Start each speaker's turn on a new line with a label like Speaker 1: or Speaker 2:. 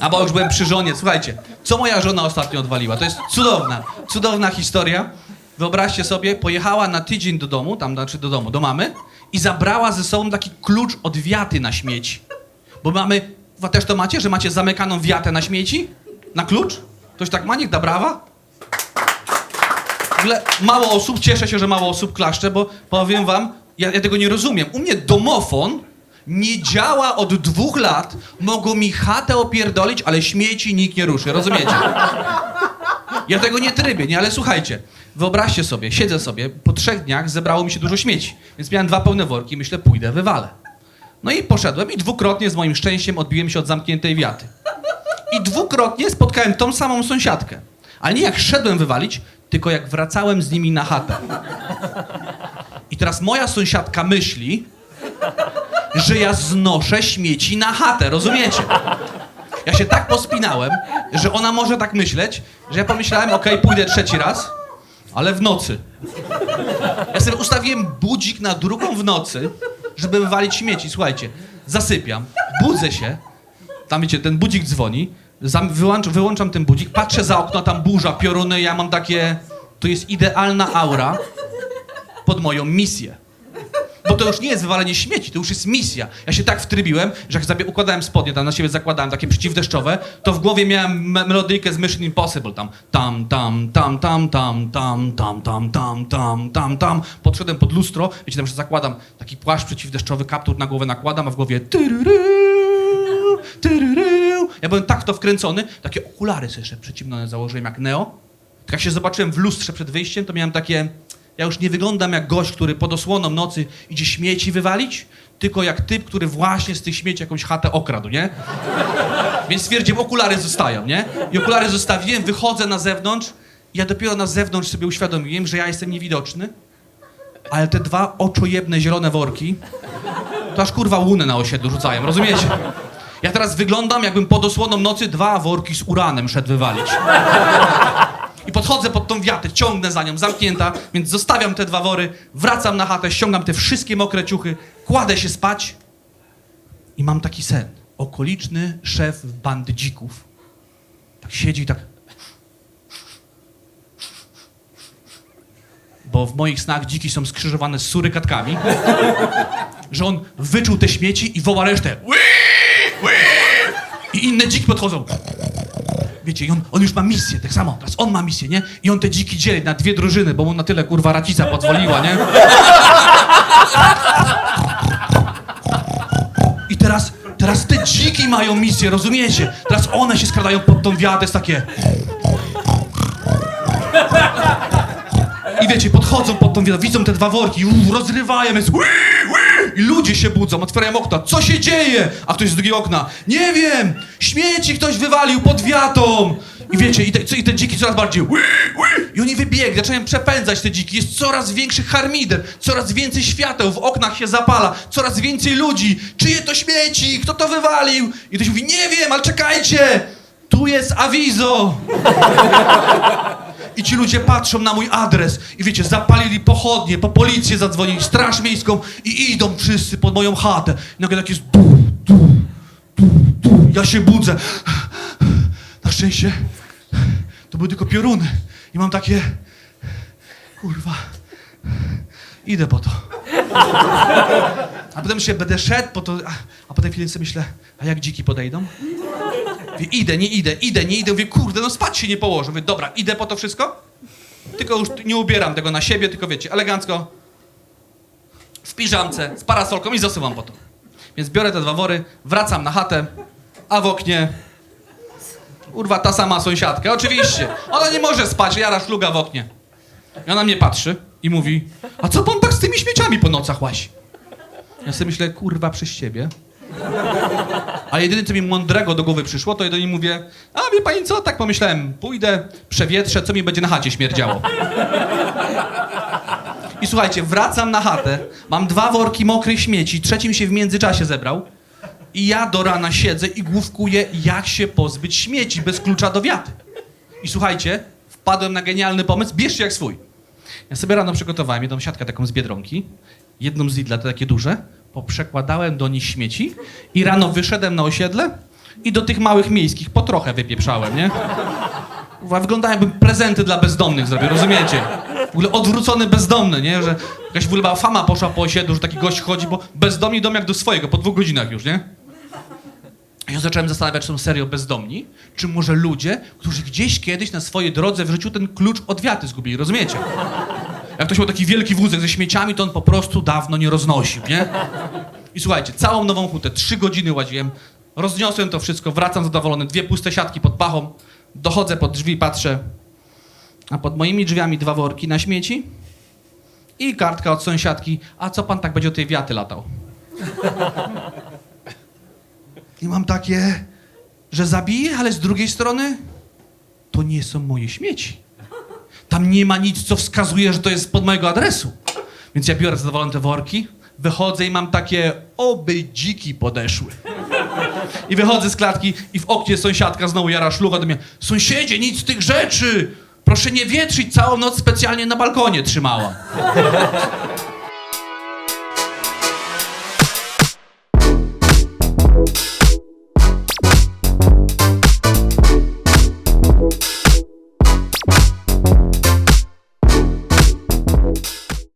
Speaker 1: A bo już byłem przy żonie, słuchajcie, co moja żona ostatnio odwaliła? To jest cudowna, cudowna historia. Wyobraźcie sobie, pojechała na tydzień do domu, tam znaczy do domu, do mamy i zabrała ze sobą taki klucz od wiaty na śmieci. Bo mamy, wy też to macie, że macie zamykaną wiatę na śmieci? Na klucz? Ktoś tak ma? Niech da brawa. W ogóle mało osób, cieszę się, że mało osób klaszcze, bo powiem wam, ja, ja tego nie rozumiem. U mnie domofon nie działa od dwóch lat. Mogą mi chatę opierdolić, ale śmieci nikt nie ruszy, rozumiecie? Ja tego nie trybię, nie? Ale słuchajcie, wyobraźcie sobie, siedzę sobie, po trzech dniach zebrało mi się dużo śmieci, więc miałem dwa pełne worki, myślę, pójdę, wywalę. No i poszedłem i dwukrotnie z moim szczęściem odbiłem się od zamkniętej wiaty. I dwukrotnie spotkałem tą samą sąsiadkę. Ale nie jak szedłem wywalić, tylko jak wracałem z nimi na chatę. I teraz moja sąsiadka myśli, że ja znoszę śmieci na chatę, rozumiecie? Ja się tak pospinałem, że ona może tak myśleć, że ja pomyślałem, okej, pójdę trzeci raz, ale w nocy. Ja sobie ustawiłem budzik na drugą w nocy, żeby wywalić śmieci. Słuchajcie, zasypiam, budzę się, tam wiecie, ten budzik dzwoni, wyłącz, wyłączam ten budzik, patrzę za okno, tam burza, pioruny, ja mam takie... To jest idealna aura pod moją misję. Bo to już nie jest wywalenie śmieci, to już jest misja. Ja się tak wtrybiłem, że jak sobie układałem spodnie, tam na siebie zakładałem takie przeciwdeszczowe, to w głowie miałem me- melodyjkę z Mission Impossible, tam tam, tam, tam, tam, tam, tam, tam, tam, tam, tam, tam, tam. Podszedłem pod lustro, wiecie, tam że zakładam taki płaszcz przeciwdeszczowy, kaptur na głowę nakładam, a w głowie tyryrył, tyryrył. Ja byłem tak w to wkręcony, takie okulary sobie jeszcze przeciwne założyłem jak Neo. Tak jak się zobaczyłem w lustrze przed wyjściem, to miałem takie... Ja już nie wyglądam jak gość, który pod osłoną nocy idzie śmieci wywalić, tylko jak typ, który właśnie z tych śmieci jakąś chatę okradł, nie? Więc stwierdziłem, okulary zostają, nie? I okulary zostawiłem, wychodzę na zewnątrz i ja dopiero na zewnątrz sobie uświadomiłem, że ja jestem niewidoczny, ale te dwa oczojebne zielone worki to aż kurwa łunę na osiedlu rzucają, rozumiecie? Ja teraz wyglądam, jakbym pod osłoną nocy dwa worki z uranem szedł wywalić. I podchodzę pod tą wiatę, ciągnę za nią, zamknięta, więc zostawiam te dwa wory, wracam na chatę, ściągam te wszystkie mokre ciuchy, kładę się spać i mam taki sen. Okoliczny szef bandy dzików tak siedzi i tak... Bo w moich snach dziki są skrzyżowane z surykatkami, że on wyczuł te śmieci i woła resztę. I inne dziki podchodzą. Wiecie, i on, on już ma misję, tak samo, teraz on ma misję, nie? I on te dziki dzieli na dwie drużyny, bo mu na tyle kurwa racica pozwoliła, nie? I teraz, teraz te dziki mają misję, rozumiecie? Teraz one się skradają pod tą wiatę, jest takie... I wiecie, podchodzą pod tą wiatę, widzą te dwa worki, rozrywają, jest... I ludzie się budzą, otwierają okna. Co się dzieje? A ktoś z drugiego okna. Nie wiem! Śmieci ktoś wywalił pod wiatą! I wiecie, i te, i te dziki coraz bardziej... I oni wybiegli, zaczynają przepędzać te dziki. Jest coraz większy harmider, coraz więcej świateł, w oknach się zapala, coraz więcej ludzi. Czyje to śmieci? Kto to wywalił? I ktoś mówi, nie wiem, ale czekajcie! Tu jest awizo! I ci ludzie patrzą na mój adres i wiecie, zapalili pochodnie, po policję zadzwonili, straż miejską i idą wszyscy pod moją chatę. I nagle tak jest du, du, du, du. Ja się budzę. Na szczęście to były tylko pioruny. I mam takie... Kurwa. Idę po to. A potem się będę szedł po to, a, a potem chwilę sobie myślę, a jak dziki podejdą? Mówię, idę, nie idę, idę, nie idę. Mówię, kurde, no spać się nie położę. Mówię, dobra, idę po to wszystko? Tylko już nie ubieram tego na siebie, tylko wiecie, elegancko, w piżamce, z parasolką i zasuwam po to. Więc biorę te dwa wory, wracam na chatę, a w oknie... Kurwa, ta sama sąsiadka, oczywiście. Ona nie może spać, jara szluga w oknie. I ona mnie patrzy i mówi, a co pan tak z tymi śmieciami po nocach łazi? Ja sobie myślę, kurwa, przez ciebie. A jedyne, co mi mądrego do głowy przyszło, to niej mówię, a wie pani co, tak pomyślałem, pójdę, przewietrzę, co mi będzie na chacie śmierdziało. I słuchajcie, wracam na chatę, mam dwa worki mokrych śmieci, trzecim się w międzyczasie zebrał i ja do rana siedzę i główkuję, jak się pozbyć śmieci bez klucza do wiaty. I słuchajcie, wpadłem na genialny pomysł, bierzcie jak swój. Ja sobie rano przygotowałem jedną siatkę taką z Biedronki, jedną z Lidla, te takie duże, poprzekładałem do nich śmieci i rano wyszedłem na osiedle, I do tych małych miejskich po trochę wypieprzałem, nie? Kurwa, Wygląda jakbym prezenty dla bezdomnych zrobił, rozumiecie? W ogóle odwrócony bezdomny, nie? Że jakaś w ogóle fama poszła po osiedlu, że taki gość chodzi, bo bezdomni dom jak do swojego, po dwóch godzinach już, nie? Ja zacząłem zastanawiać, czy są serio bezdomni, czy może ludzie, którzy gdzieś kiedyś na swojej drodze w życiu ten klucz od wiaty zgubili, rozumiecie? Jak ktoś miał taki wielki wózek ze śmieciami, to on po prostu dawno nie roznosił, nie? I słuchajcie, całą nową hutę, trzy godziny łaziłem, rozniosłem to wszystko, wracam zadowolony, dwie puste siatki pod pachą, dochodzę pod drzwi, patrzę, a pod moimi drzwiami dwa worki na śmieci i kartka od sąsiadki, a co pan tak będzie o tej wiaty latał? I mam takie, że zabiję, ale z drugiej strony to nie są moje śmieci. Tam nie ma nic, co wskazuje, że to jest pod mojego adresu. Więc ja biorę zadowolone te worki, wychodzę i mam takie, oby dziki podeszły. I wychodzę z klatki i w oknie sąsiadka znowu jara szlucha do mnie. Sąsiedzie, nic z tych rzeczy! Proszę nie wietrzyć, całą noc specjalnie na balkonie trzymałam.